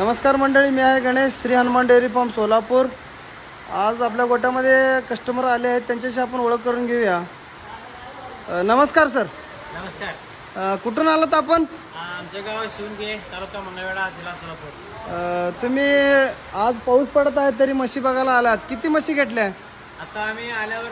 नमस्कार मंडळी मी आहे गणेश श्री हनुमान डेअरी फार्म सोलापूर. आज आपल्या गोट्यामध्ये कस्टमर आले आहेत त्यांच्याशी आपण ओळख करून घेऊया. अ, नमस्कार सर नमस्कार. अ, कुठून आलात आपण? आमचं गाव शिवणगे तालुका मंगळवेढा जिल्हा सोलापूर. अ, तुम्ही आज पाऊस पडत आहे तरी म्हशी बघायला आलात. किती म्हशी घेतल्या? आता आम्ही आल्यावर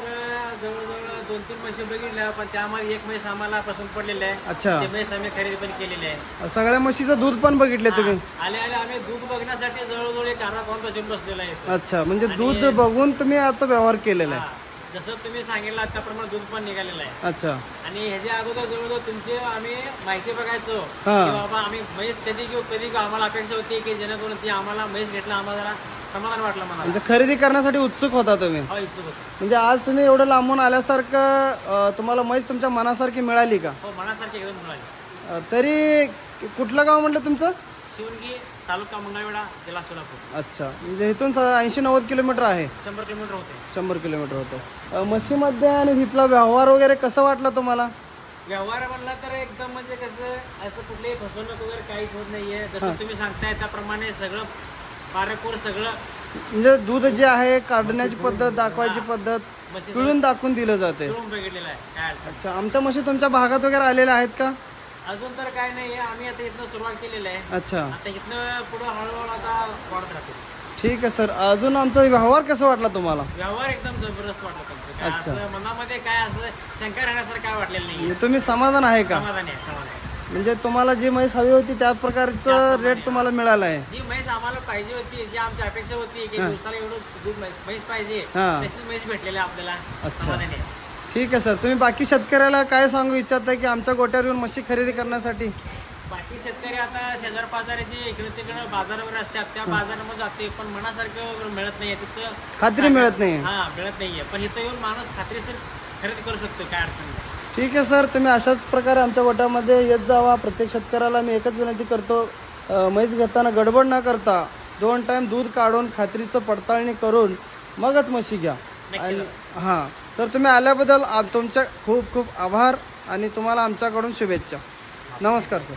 जवळजवळ दोन तीन म्हशी बघितल्या पण त्यामध्ये एक म्हैस आम्हाला पसंत पडलेली आहे. अच्छा. ते म्हैस आम्ही खरेदी पण केलेली आहे. सगळ्या म्हशीचं दूध पण बघितले तुम्ही? आले आले आम्ही दूध बघण्यासाठी जवळजवळ एक अर्धा पाऊन बसून बसलेला आहे अच्छा म्हणजे दूध बघून तुम्ही आता व्यवहार केलेला आहे. जसं तुम्ही सांगितलं त्याप्रमाणे दूध पण निघालेलं आहे. अच्छा. आणि ह्याच्या अगोदर जवळजवळ तुमची आम्ही माहिती बघायचो हा. की बाबा आम्ही म्हैस कधी घेऊ कधी घेऊ आम्हाला अपेक्षा होती की जेणेकरून ती आम्हाला म्हैस घेतला आम्हाला जरा समाधान वाटलं मला म्हणजे खरेदी करण्यासाठी उत्सुक होता तुम्ही? हो इच्छुक होतो. म्हणजे आज तुम्ही एवढं लांबून आल्यासारखं अ, तुम्हाला म्हैस तुमच्या मनासारखी मिळाली का? हो मनासारखी एकदम मिळाली. अ, तरी कुठलं गाव म्हटलं तुमचं? शिवणगी तालुका मंगळवेढा जिल्हा सोलापूर. अच्छा. म्हणजे इथून ऐंशी नव्वद किलोमीटर आहे. शंभर किलोमीटर होते. शंभर किलोमीटर होतं. अ, म्हशीमध्ये आणि तिथला व्यवहार वगैरे कसं वाटला तुम्हाला? व्यवहार म्हणला तर एकदम म्हणजे कसं असं कुठलीही फसवणूक वगैरे काहीच होत नाहीये. जसं तुम्ही सांगताय त्याप्रमाणे सगळं पारकोर सगळं म्हणजे दूध जे आहे काढण्याची पद्धत दाखवायची पद्धत म्हशी पिळून दाखवून दिलं जाते. जुळून बघितलेलं आहे. काय अडचण अच्छा. आमच्या म्हशी तुमच्या भागात वगैरे आलेल्या आहेत का? अजून तर काय नाही आम्ही आता इथनं सुरुवात केलेली आहे. अच्छा. आता इथनं पुढं हळूहळू आता वाढत राहतो ठीक आहे सर. अजून आमचा व्यवहार कसा वाटला तुम्हाला? व्यवहार एकदम जबरदस्त वाटला तुमचं. काय असं मनामध्ये काय असं शंका राहण्यासारखं काय वाटलेलं नाही म्हणजे तुम्ही समाधान आहे का? समाधानी आहे समाधान. म्हणजे तुम्हाला जी म्हैस हवी होती त्याच प्रकारचं रेट तुम्हाला मिळाला आहे. जी म्हैस आम्हाला पाहिजे होती जी आमची अपेक्षा होती की दिवसाला एवढं दूध म्हैस म्हैस पाहिजे हा. तशीच म्हैस भेटलेली आहे आपल्याला. समाधानी आहे. ठीक आहे सर. तुम्ही बाकी शेतकऱ्याला काय सांगू इच्छिता की आमच्या गोट्यावर येऊन म्हशी खरेदी करण्यासाठी? बाकी शेतकरी आता शेजार पाजाराचे इकडे तिकडे बाजार वगैरे असतात. त्या बाजारामध्ये जाते पण मनासारखं मिळत नाहीये. तिथं खात्री मिळत नाही हा मिळत नाहीये. पण इथं येऊन माणूस खात्रीशीर खरेदी करू शकतो काय अडचण नाही. ठीक आहे सर. तुम्ही अशाच प्रकारे आमच्या गोट्यामध्ये येत जावा. प्रत्येक शेतकऱ्याला मी एकच विनंती करतो. म्हैस घेताना गडबड न करता दोन टाईम दूध काढून खात्रीचं पडताळणी करून मगच म्हशी घ्या. आणि हां. तर तुम्ही आल्याबद्दल आ- तुमच्या खूप खूप आभार आणि तुम्हाला आमच्याकडून शुभेच्छा. नमस्कार सर.